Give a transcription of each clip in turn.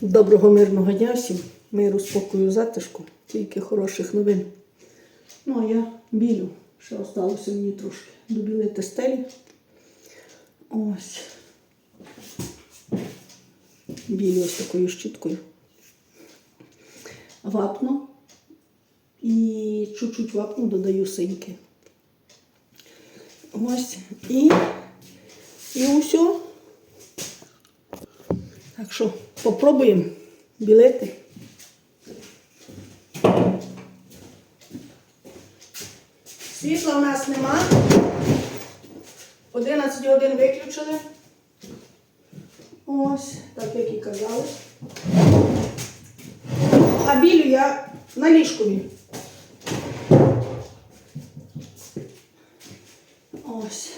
Доброго мирного дня всім, миру, спокою, затишку, тільки хороших новин. Ну, а я білю. Ще осталося мені трошки добілити стелі. Ось. Білю ось такою щіткою. Вапно. І чуть-чуть вапну додаю синьки. Ось. І, і усе. Так що попробуємо білити. Світла в нас нема. 11 годин виключили. Ось, так як і казали. А білю я на ліжкові. Ось.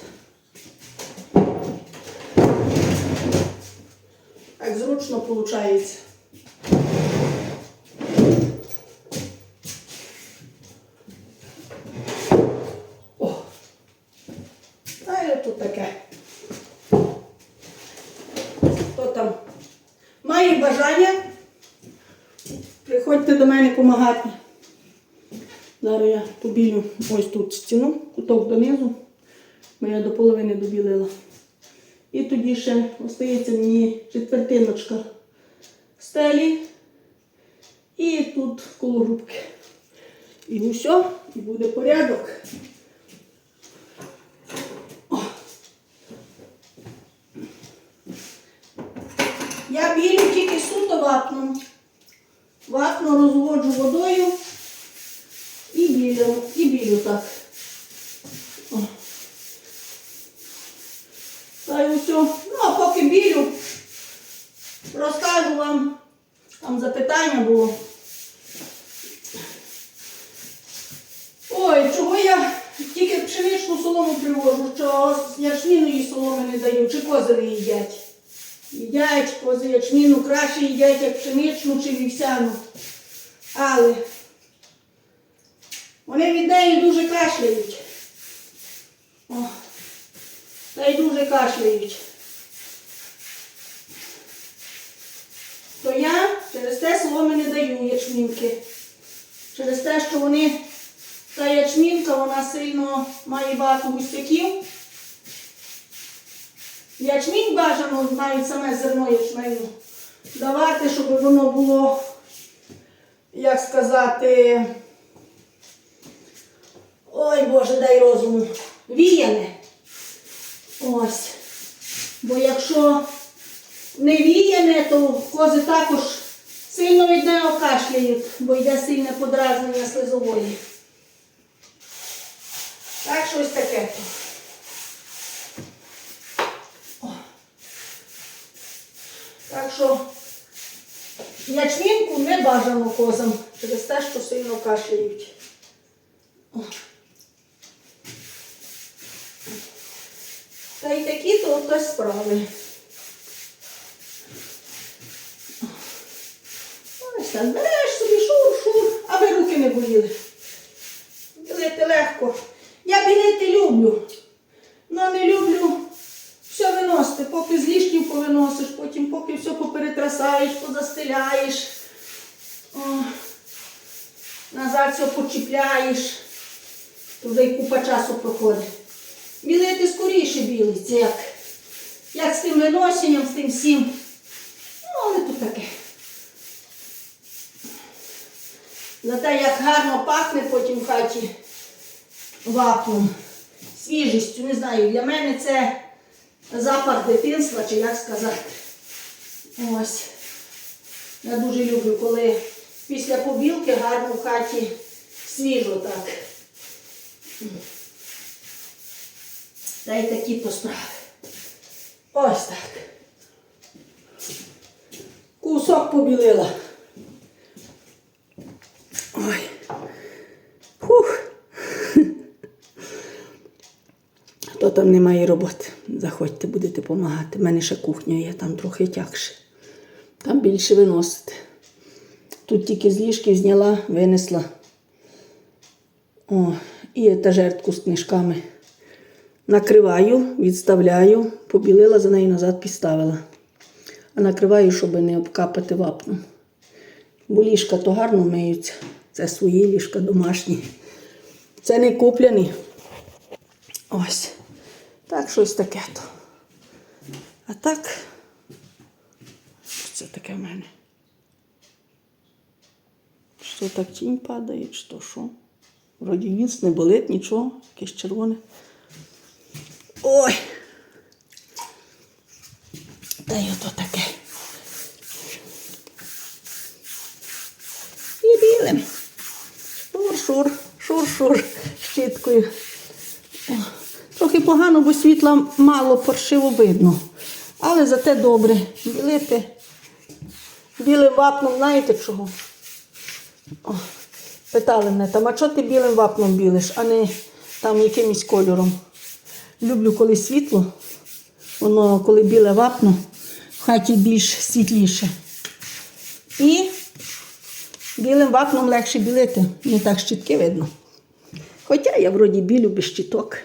Так зручно виходить. О! А і тут таке. Хто там має бажання, приходьте до мене допомагати. Зараз я побілю ось тут стіну, куток донизу, бо я до половини добілила. І тоді ще остається мені четвертиночка стелі. І тут коло грубки. І усе, і буде порядок. Я білю тільки суто вапном. Вапно розводжу водою і білю, і білю так. О. Та й усе. Ну, а поки білю, розкажу вам, там запитання було. Ой, чого я тільки пшеничну солому привожу, що ячміної соломи не даю, чи кози не їдять. Їдять кози ячміну, краще їдять, як пшеничну чи вівсяну. Але вони від неї дуже кашляють. О. Та й дуже кашляють. То я через те соломи не даю ячмінки. Через те, що вони, та ячмінка, вона сильно має багато густяків. Ячмінь бажано навіть саме зерно ячменю давати, щоб воно було, як сказати, ой Боже, дай розуму, віяне. Ось. Бо якщо не віяне, то кози також сильно від неї кашляють, бо йде сильне подразнення слизової. Так щось таке. О. Так що ячмінку не бажано козам через те, що сильно кашляють. Та й такі то ось справи. Ось так, береш собі шур-шур, аби руки не боліли. Білити легко. Я білити люблю. але не люблю все виносити, поки з ліжків повиносиш, потім поки все поперетрасаєш, позастеляєш. О, назад все почіпляєш. Туди й купа часу проходить. Білити скоріше білиться, як, як з тим виносінням, з тим всім. Ну, але тут таке. Зате як гарно пахне потім в хаті вапном, свіжістю. Не знаю, для мене це запах дитинства, чи як сказати. Ось. Я дуже люблю, коли після побілки гарно в хаті свіжо так. Та й такі то. Ось так. Кусок побілила. Ой. Фух. Хто там не має роботи, заходьте, будете допомагати. У мене ще кухня є, там трохи тягше. Там більше виносити. Тут тільки з ліжків зняла, винесла. О, і етажертку з книжками. Накриваю, відставляю, побілила, за нею назад підставила. а накриваю, щоб не обкапати вапном. Бо ліжка то гарно миються. Це свої ліжка домашні. Це не купляні. Ось. Так, щось таке то. А так, що це таке в мене? Що так тінь падає, чи то що? Вроді ніц не болить, нічого, якесь червоне. Ой! Та й ото таке. І білим. Шур-шур, шур-шур щіткою. Бо світла мало паршиво видно. Але зате добре. Білити білим вапном, знаєте чого? О, питали мене там, а чого ти білим вапном білиш, а не там якимось кольором. Люблю, коли світло, воно коли біле вапно, в хаті більш світліше. І білим вапном легше білити, не так щітки видно. Хоча я вроді білю без щіток.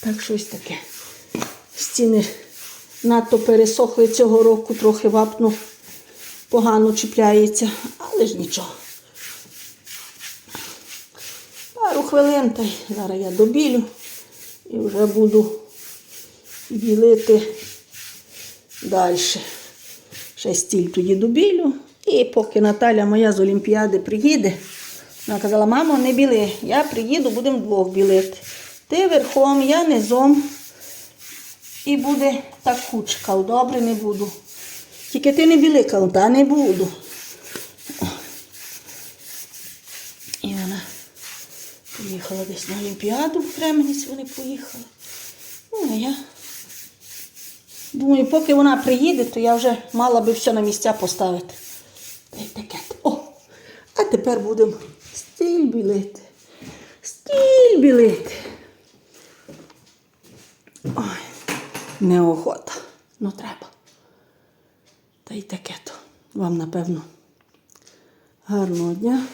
Так щось таке. Стіни надто пересохли цього року, трохи вапно погано чіпляється, але ж нічого. Пару хвилин та й зараз я добілю і вже буду білити далі. Ще стіль тоді добілю. І поки Наталя моя з Олімпіади приїде, вона казала, мамо, не біли, я приїду, будемо двох білити. Ти верхом, я низом. І буде так кучка, добре не буду. Тільки ти не біли, кажу, та не буду. І вона поїхала десь на Олімпіаду в Кременець вони поїхали. Ну, а я думаю, поки вона приїде, то я вже мала би все на місця поставити. Та. О! А тепер будемо стіль білити. Стіль білити. Ой, неохота. Ну треба. Та й таке то. Вам, напевно, гарного дня,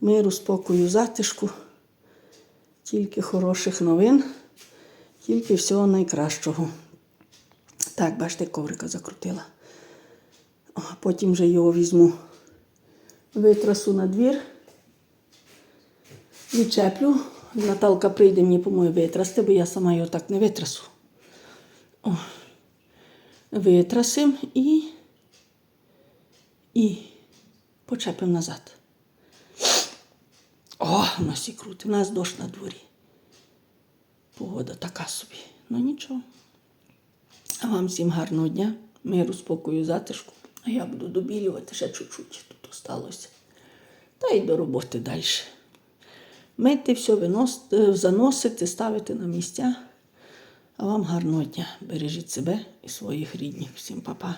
миру, спокою, затишку, тільки хороших новин, тільки всього найкращого. Так, бачите, коврика закрутила. О, потім вже його візьму, витрасу на двір, відчеплю. Наталка прийде мені поможе витрасти, бо я сама його так не витрасу. О, витрасим і, і почепимо назад. О, і крути, у нас дощ на дворі. Погода така собі. Ну нічого. А вам всім гарного дня, миру, спокою, затишку. А я буду добілювати ще чуть-чуть тут осталося. Та й до роботи далі. Мити все, виносити, заносити, ставити на місця. А вам гарного дня. Бережіть себе і своїх рідних. Всім па-па.